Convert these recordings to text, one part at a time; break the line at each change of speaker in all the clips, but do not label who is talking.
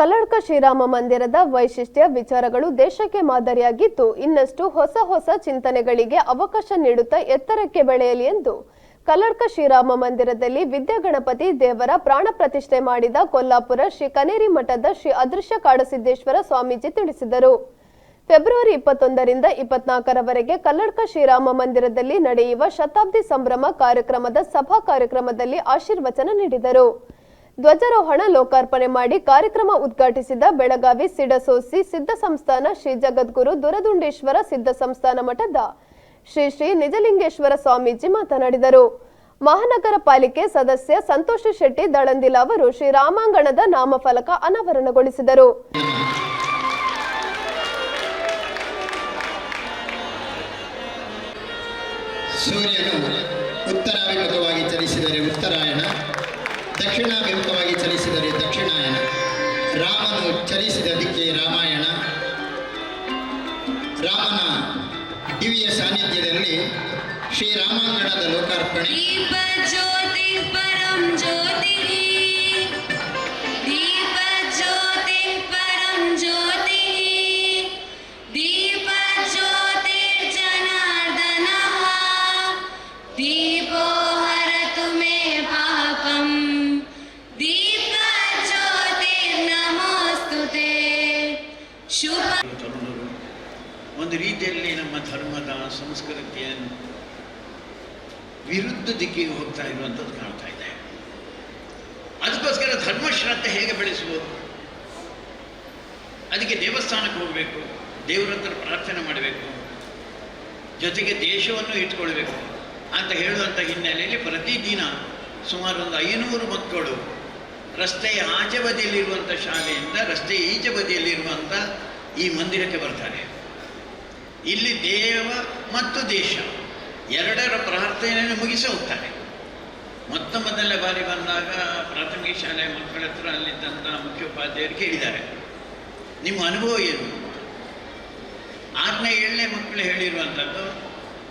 ಕಲ್ಲಡ್ಕ ಶ್ರೀರಾಮ ಮಂದಿರದ ವೈಶಿಷ್ಟ್ಯ ವಿಚಾರಗಳು ದೇಶಕ್ಕೆ ಮಾದರಿಯಾಗಿದ್ದು, ಇನ್ನಷ್ಟು ಹೊಸ ಹೊಸ ಚಿಂತನೆಗಳಿಗೆ ಅವಕಾಶ ನೀಡುತ್ತಾ ಎತ್ತರಕ್ಕೆ ಬೆಳೆಯಲಿ ಎಂದು ಕಲ್ಲಡ್ಕ ಶ್ರೀರಾಮ ಮಂದಿರದಲ್ಲಿ ವಿದ್ಯಾಗಣಪತಿ ದೇವರ ಪ್ರಾಣ ಪ್ರತಿಷ್ಠೆ ಮಾಡಿದ ಕೊಲ್ಲಾಪುರ ಶ್ರೀ ಕನೇರಿ ಮಠದ ಶ್ರೀ ಅದೃಶ್ಯ ಕಾಡಸಿದ್ದೇಶ್ವರ ಸ್ವಾಮೀಜಿ ತಿಳಿಸಿದರು. ಫೆಬ್ರವರಿ ಇಪ್ಪತ್ತೊಂದರಿಂದ ಇಪ್ಪತ್ನಾಲ್ಕರವರೆಗೆ ಕಲ್ಲಡ್ಕ ಶ್ರೀರಾಮ ಮಂದಿರದಲ್ಲಿ ನಡೆಯುವ ಶತಾಬ್ದಿ ಸಂಭ್ರಮ ಕಾರ್ಯಕ್ರಮದ ಸಭಾ ಕಾರ್ಯಕ್ರಮದಲ್ಲಿ ಆಶೀರ್ವಚನ ನೀಡಿದರು. ಧ್ವಜಾರೋಹಣ ಲೋಕಾರ್ಪಣೆ ಮಾಡಿ ಕಾರ್ಯಕ್ರಮ ಉದ್ಘಾಟಿಸಿದ ಬೆಳಗಾವಿ ಸಿಡಸೋಸಿ ಸಿದ್ಧ ಸಂಸ್ಥಾನ ಶ್ರೀ ಜಗದ್ಗುರು ದುರದುಂಡೇಶ್ವರ ಸಿದ್ಧ ಸಂಸ್ಥಾನ ಮಠದ ಶ್ರೀ ಶ್ರೀ ನಿಜಲಿಂಗೇಶ್ವರ ಸ್ವಾಮೀಜಿ ಮಾತನಾಡಿದರು. ಮಹಾನಗರ ಪಾಲಿಕೆ ಸದಸ್ಯ ಸಂತೋಷ ಶೆಟ್ಟಿ, ದಳಂದಿಲ ಅವರು ಶ್ರೀರಾಮಾಂಗಣದ ನಾಮಫಲಕ ಅನಾವರಣಗೊಳಿಸಿದರು.
ಸೂರ್ಯನು ಉತ್ತರಾಭಿಮುಖವಾಗಿ ಚಲಿಸಿದರೆ ಉತ್ತರಾಯಣ ಚಲಿಸಿದ ದಿಕ್ಕೆ ರಾಮಾಯಣ. ರಾಮನ ದಿವ್ಯ ಸಾನ್ನಿಧ್ಯದಲ್ಲಿ ಶ್ರೀರಾಮಾಂಗಣದ ಲೋಕಾರ್ಪಣೆ.
ಒಂದು ರೀತಿಯಲ್ಲಿ ನಮ್ಮ ಧರ್ಮದ ಸಂಸ್ಕೃತಿಯ ವಿರುದ್ಧ ದಿಕ್ಕಿಗೆ ಹೋಗ್ತಾ ಇರುವಂಥದ್ದು ಕಾಣ್ತಾ ಇದೆ. ಅದಕ್ಕೋಸ್ಕರ ಧರ್ಮಶ್ರದ್ಧೆ ಹೇಗೆ ಬೆಳೆಸುವುದು? ಅದಕ್ಕೆ ದೇವಸ್ಥಾನಕ್ಕೆ ಹೋಗಬೇಕು, ದೇವರ ಹತ್ರ ಪ್ರಾರ್ಥನೆ ಮಾಡಬೇಕು, ಜೊತೆಗೆ ದೇಶವನ್ನು ಇಟ್ಕೊಳ್ಬೇಕು ಅಂತ ಹೇಳುವಂಥ ಹಿನ್ನೆಲೆಯಲ್ಲಿ ಪ್ರತಿದಿನ ಸುಮಾರು ಒಂದು ಐನೂರು ಮಕ್ಕಳು ರಸ್ತೆಯ ಆಚೆ ಬದಿಯಲ್ಲಿರುವಂಥ ಶಾಲೆಯಿಂದ ರಸ್ತೆಯ ಈಚೆ ಬದಿಯಲ್ಲಿರುವಂಥ ಈ ಮಂದಿರಕ್ಕೆ ಬರ್ತಾರೆ. ಇಲ್ಲಿ ದೇವ ಮತ್ತು ದೇಶ ಎರಡರ ಪ್ರಾರ್ಥನೆಯನ್ನು ಮುಗಿಸಿ ಹೋಗ್ತಾರೆ. ಮೊತ್ತ ಮೊದಲನೇ ಬಾರಿ ಬಂದಾಗ ಪ್ರಾಥಮಿಕ ಶಾಲೆಯ ಮಕ್ಕಳ ಹತ್ರ ಅಲ್ಲಿದ್ದಂಥ ಮುಖ್ಯೋಪಾಧ್ಯಾಯರು ಕೇಳಿದ್ದಾರೆ, ನಿಮ್ಮ ಅನುಭವ ಏನು? ಆರನೇ ಏಳನೇ ಮಕ್ಕಳು ಹೇಳಿರುವಂಥದ್ದು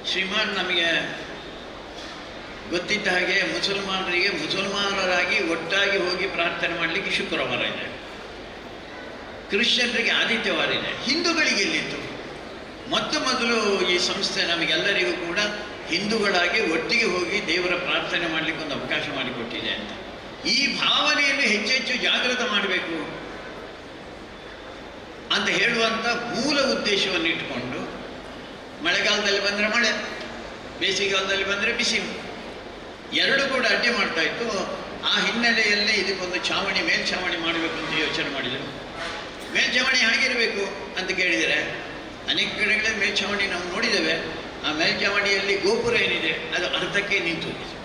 ಶ್ರೀಮಾನ್, ನಮಗೆ ಗೊತ್ತಿದ್ದ ಹಾಗೆ ಮುಸಲ್ಮಾನರಿಗೆ ಮುಸಲ್ಮಾನರಾಗಿ ಒಟ್ಟಾಗಿ ಹೋಗಿ ಪ್ರಾರ್ಥನೆ ಮಾಡಲಿಕ್ಕೆ ಶುಕ್ರವಾರ ಇದೆ. ಕ್ರಿಶ್ಚಿಯನ್ರಿಗೆ ಆದಿತ್ಯವಾರ ಇದೆ. ಹಿಂದೂಗಳಿಗೆ ಎಲ್ಲಿತ್ತು? ಮೊತ್ತ ಮೊದಲು ಈ ಸಂಸ್ಥೆ ನಮಗೆಲ್ಲರಿಗೂ ಕೂಡ ಹಿಂದೂಗಳಾಗಿ ಒಟ್ಟಿಗೆ ಹೋಗಿ ದೇವರ ಪ್ರಾರ್ಥನೆ ಮಾಡಲಿಕ್ಕೆ ಒಂದು ಅವಕಾಶ ಮಾಡಿಕೊಟ್ಟಿದೆ ಅಂತ. ಈ ಭಾವನೆಯನ್ನು ಹೆಚ್ಚೆಚ್ಚು ಹೆಚ್ಚು ಜಾಗೃತ ಮಾಡಬೇಕು ಅಂತ ಹೇಳುವಂಥ ಮೂಲ ಉದ್ದೇಶವನ್ನು ಇಟ್ಕೊಂಡು ಮಳೆಗಾಲದಲ್ಲಿ ಬಂದರೆ ಮಳೆ, ಬೇಸಿಗೆಗಾಲದಲ್ಲಿ ಬಂದರೆ ಬಿಸಿ ಎರಡು ಕೂಡ ಅಡ್ಡಿ ಮಾಡ್ತಾ ಇತ್ತು. ಆ ಹಿನ್ನೆಲೆಯಲ್ಲಿ ಇದಕ್ಕೊಂದು ಛಾವಣಿ ಮೇಲ್ಛಾವಣಿ ಮಾಡಬೇಕು ಅಂತ ಯೋಚನೆ ಮಾಡಿದರು. ಮೇಲ್ಛಾವಣಿ ಹೇಗಿರಬೇಕು ಅಂತ ಕೇಳಿದರೆ, ಅನೇಕ ಕಡೆಗಳೇ ಮೇಲ್ಛಾವಣಿ ನಾವು ನೋಡಿದ್ದೇವೆ. ಆ ಮೇಲ್ಛಾವಣಿಯಲ್ಲಿ ಗೋಪುರ ಏನಿದೆ, ಅದು ಅರ್ಧಕ್ಕೆ ನಿಂತು.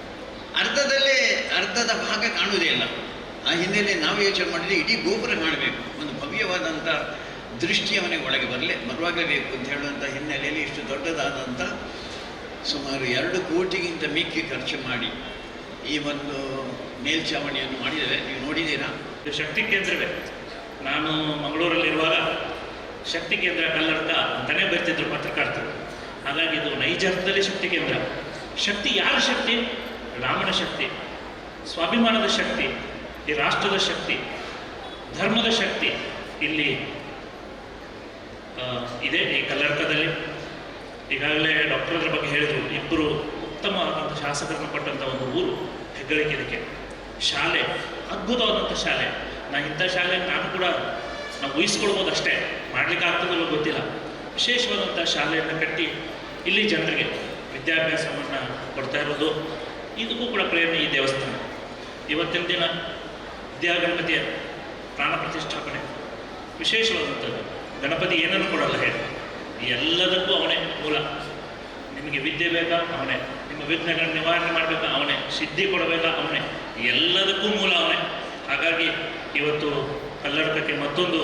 ಅರ್ಧದಲ್ಲೇ ಅರ್ಧದ ಭಾಗ ಕಾಣುವುದೇ ಇಲ್ಲ. ಆ ಹಿನ್ನೆಲೆ ನಾವು ಯೋಚನೆ ಮಾಡಿದರೆ ಇಡೀ ಗೋಪುರ ಕಾಣಬೇಕು. ಒಂದು ಭವ್ಯವಾದಂಥ ದೃಷ್ಟಿ ಅವನಿಗೆ ಒಳಗೆ ಬರಲೇ. ಬರುವಾಗಲೇಬೇಕು ಅಂತ ಹೇಳುವಂಥ ಹಿನ್ನೆಲೆಯಲ್ಲಿ ಇಷ್ಟು ದೊಡ್ಡದಾದಂಥ ಸುಮಾರು ಎರಡು ಕೋಟಿಗಿಂತ ಮಿಕ್ಕಿ ಖರ್ಚು ಮಾಡಿ ಈ ಒಂದು ಮೇಲ್ಛಾವಣಿಯನ್ನು ಮಾಡಿದರೆ ನೀವು ನೋಡಿದ್ದೀರಾ?
ಇದು ಶಕ್ತಿ ಕೇಂದ್ರವೇ. ನಾನು ಮಂಗಳೂರಲ್ಲಿರುವಾಗ ಶಕ್ತಿ ಕೇಂದ್ರ ಕಲ್ಲರ್ಕ ಅಂತಾನೆ ಬರ್ತಿದ್ರು ಪತ್ರಕರ್ತರು. ಹಾಗಾಗಿ ಇದು ನೈಜ ಅರ್ಥದಲ್ಲಿ ಶಕ್ತಿ ಕೇಂದ್ರ. ಶಕ್ತಿ ಯಾರ ಶಕ್ತಿ? ರಾಮನ ಶಕ್ತಿ, ಸ್ವಾಭಿಮಾನದ ಶಕ್ತಿ, ಈ ರಾಷ್ಟ್ರದ ಶಕ್ತಿ, ಧರ್ಮದ ಶಕ್ತಿ ಇಲ್ಲಿ ಇದೆ ಈ ಕಲ್ಲರ್ಕದಲ್ಲಿ. ಈಗಾಗಲೇ ಡಾಕ್ಟರ್ ಬಗ್ಗೆ ಹೇಳಿದರು, ಇಬ್ಬರು ಉತ್ತಮವಾದಂಥ ಶಾಸಕರನ್ನು ಕೊಟ್ಟಂಥ ಒಂದು ಊರು ಹೆಗ್ಗಳಿಕೆ ಶಾಲೆ ಅದ್ಭುತವಾದಂಥ ಶಾಲೆ. ನಾ ಇಂಥ ಶಾಲೆ ನಾನು ಕೂಡ ನಾವು ಊಹಿಸ್ಕೊಳ್ಬೋದು ಅಷ್ಟೇ. ಮಾಡಲಿಕ್ಕೆ ಆಗ್ತದಲ್ಲೋ ಗೊತ್ತಿಲ್ಲ. ವಿಶೇಷವಾದಂಥ ಶಾಲೆಯನ್ನು ಕಟ್ಟಿ ಇಲ್ಲಿ ಜನರಿಗೆ ವಿದ್ಯಾಭ್ಯಾಸವನ್ನು ಕೊಡ್ತಾ ಇರೋದು. ಇದಕ್ಕೂ ಕೂಡ ಪ್ರೇರಣೆ ಈ ದೇವಸ್ಥಾನ. ಇವತ್ತಿನ ದಿನ ವಿದ್ಯಾಗಣಪತಿಯ ಪ್ರಾಣ ಪ್ರತಿಷ್ಠಾಪನೆ. ವಿಶೇಷವಾದಂಥದ್ದು. ಗಣಪತಿ ಏನನ್ನು ಕೊಡಲ್ಲ ಹೇಳಿ. ಎಲ್ಲದಕ್ಕೂ ಅವನೇ ಮೂಲ. ನಿಮಗೆ ವಿದ್ಯೆ ಬೇಕಾ? ಅವನೇ. ನಿಮ್ಮ ವಿಘ್ನಗಳನ್ನು ನಿವಾರಣೆ ಮಾಡಬೇಕಾ? ಅವನೇ. ಸಿದ್ಧಿ ಕೊಡಬೇಕಾ? ಅವನೇ. ಎಲ್ಲದಕ್ಕೂ ಮೂಲ ಅವನೇ. ಹಾಗಾಗಿ ಇವತ್ತು ಕಲ್ಲಡಕಕ್ಕೆ ಮತ್ತೊಂದು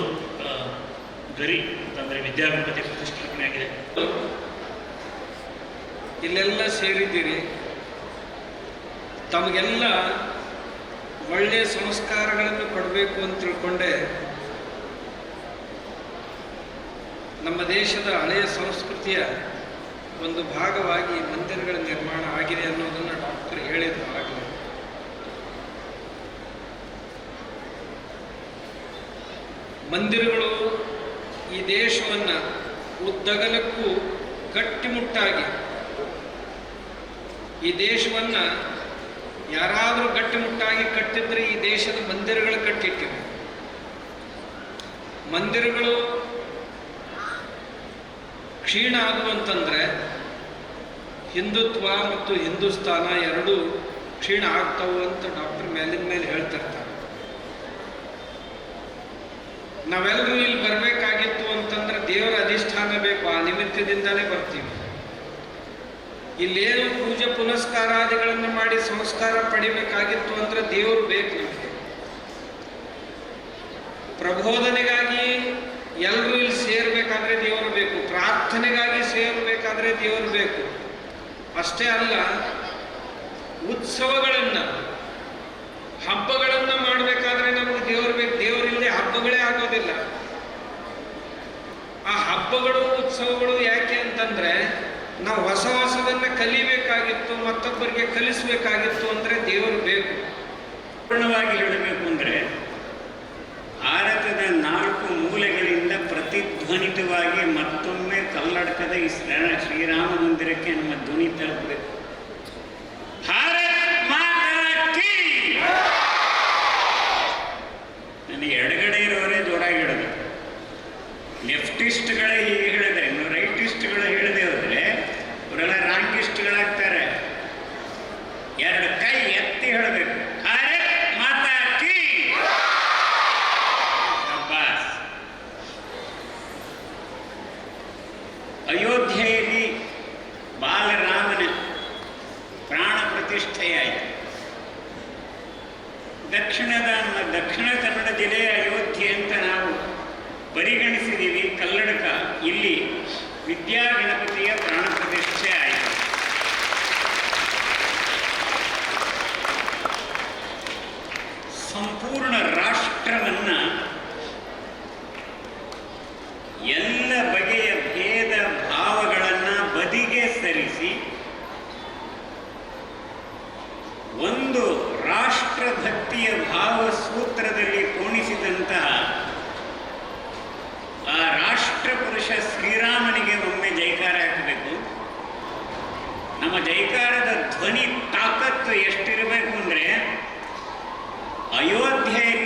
ಗರಿ ಅಂತಂದರೆ ವಿದ್ಯಾಗಣಪತಿ ಪ್ರತಿಷ್ಠಾಪನೆ ಆಗಿದೆ
ಇಲ್ಲೆಲ್ಲ ಸೇರಿದ್ದೀರಿ. ತಮಗೆಲ್ಲ ಒಳ್ಳೆಯ ಸಂಸ್ಕಾರಗಳನ್ನು ಕೊಡಬೇಕು ಅಂತ ತಿಳ್ಕೊಂಡೆ. ನಮ್ಮ ದೇಶದ ಹಳೆಯ ಸಂಸ್ಕೃತಿಯ ಒಂದು ಭಾಗವಾಗಿ ಮಂದಿರಗಳ ನಿರ್ಮಾಣ ಆಗಿದೆ ಅನ್ನೋದನ್ನು ಡಾಕ್ಟರ್ ಹೇಳಿದ್ರು ಆಗಲೇ ಮಂದಿರಗಳು ಈ ದೇಶವನ್ನು ಉದ್ದಗಲಕ್ಕೂ ಗಟ್ಟಿಮುಟ್ಟಾಗಿ, ಈ ದೇಶವನ್ನು ಯಾರಾದರೂ ಗಟ್ಟಿಮುಟ್ಟಾಗಿ ಕಟ್ಟಿದ್ರೆ ಈ ದೇಶದ ಮಂದಿರಗಳು ಕಟ್ಟಿಟ್ಟಿವೆ. ಮಂದಿರಗಳು ಕ್ಷೀಣ ಆಗುವಂತಂದ್ರೆ ಹಿಂದುತ್ವ ಮತ್ತು ಹಿಂದೂಸ್ತಾನ ಎರಡೂ ಕ್ಷೀಣ ಆಗ್ತಾವು ಅಂತ ಡಾಕ್ಟರ್ ಮೇಲಿನ ಮೇಲೆ ಹೇಳ್ತಿರ್ತಾರೆ. ನಾವೆಲ್ಲರೂ ಇಲ್ಲಿ ಬರಬೇಕಾಗಿತ್ತು ಅಂತಂದ್ರೆ ದೇವರ ಅಧಿಷ್ಠಾನ ಬೇಕು, ಆ ನಿಮಿತ್ತದಿಂದಲೇ ಬರ್ತೀವಿ. ಇಲ್ಲೇನು ಪೂಜೆ ಪುನಸ್ಕಾರಾದಿಗಳನ್ನು ಮಾಡಿ ಸಂಸ್ಕಾರ ಪಡಿಬೇಕಾಗಿತ್ತು ಅಂದ್ರೆ ದೇವರು ಬೇಕು ಪ್ರಬೋಧನೆ ಎಲ್ಲರೂ ಇಲ್ಲಿ ಸೇರ್ಬೇಕಾದ್ರೆ ದೇವರು ಬೇಕು ಪ್ರಾರ್ಥನೆಗಾಗಿ ಸೇರಬೇಕಾದ್ರೆ ದೇವರು ಬೇಕು ಅಷ್ಟೇ ಅಲ್ಲ, ಉತ್ಸವಗಳನ್ನು, ಹಬ್ಬಗಳನ್ನು ಮಾಡಬೇಕಾದ್ರೆ ನಮಗೆ ದೇವರು ಬೇಕು ದೇವರಿಲ್ಲದೆ ಹಬ್ಬಗಳೇ ಆಗೋದಿಲ್ಲ. ಆ ಹಬ್ಬಗಳು, ಉತ್ಸವಗಳು ಯಾಕೆ ಅಂತಂದ್ರೆ, ನಾವು ಹೊಸ ಹೊಸದನ್ನ ಕಲಿಬೇಕಾಗಿತ್ತು, ಮತ್ತೊಬ್ಬರಿಗೆ ಕಲಿಸಬೇಕಾಗಿತ್ತು ಅಂದ್ರೆ ದೇವರು ಬೇಕು
ಪೂರ್ಣವಾಗಿ ಹೇಳಬೇಕು ಅಂದರೆ ಭಾರತದ ನಾಲ್ಕು ಮೂಲೆಗಳಿಂದ ಪ್ರತಿಧ್ವನಿತವಾಗಿ ಮತ್ತೊಮ್ಮೆ ಕಲ್ಲಡಕದ ಈ ಶ್ರೀ- ಶ್ರೀರಾಮ ಮಂದಿರಕ್ಕೆ ನಮ್ಮ ಧ್ವನಿ ತಲುಪಬೇಕು ಭಾರತ್ ಮಾತಾ ಕೀ! ನನಗೆ ಎಡಗಡೆ ಇರೋರೇ ಜೋರಾಗಿ ಹೇಳಬೇಕು ಲೆಫ್ಟಿಸ್ಟ್ಗಳೇ ಹೀಗೆ ಹೇಳಿದೆ ಇನ್ನು ರೈಟಿಸ್ಟ್ಗಳು ಹೇಳದೆ ಹೋದರೆ ಅವರೆಲ್ಲ ರಾಂಗಿಸ್ಟ್ಗಳಾಗ್ತಾರೆ ಎರಡು ಕೈ ಎತ್ತಿ ಹೇಳಬೇಕು. ಅರೆ ಮಾತಾ ಕೀ ಶಾಬಾಸ್. ಅಯೋಧ್ಯೆಯಲ್ಲಿ ಬಾಲರಾಮನ ಪ್ರಾಣ ಪ್ರತಿಷ್ಠೆಯಾಯಿತು. ದಕ್ಷಿಣದ ದಕ್ಷಿಣ ಕನ್ನಡ ಜಿಲ್ಲೆಯ ಅಯೋಧ್ಯೆ ಅಂತ ನಾವು ಪರಿಗಣಿಸಿದ್ದೀವಿ ಕಲ್ಲಡಕ ಇಲ್ಲಿ ವಿದ್ಯಾ ಗಣಪತಿಯ ಪ್ರಾಣ ಪ್ರತಿಷ್ಠೆ ಆಯಿತು. ಸಂಪೂರ್ಣ ಜೈಕಾರದ ಧ್ವನಿ ತಾಕತ್ತು ಎಷ್ಟಿರಬೇಕು ಅಂದರೆ ಅಯೋಧ್ಯೆಯಲ್ಲಿ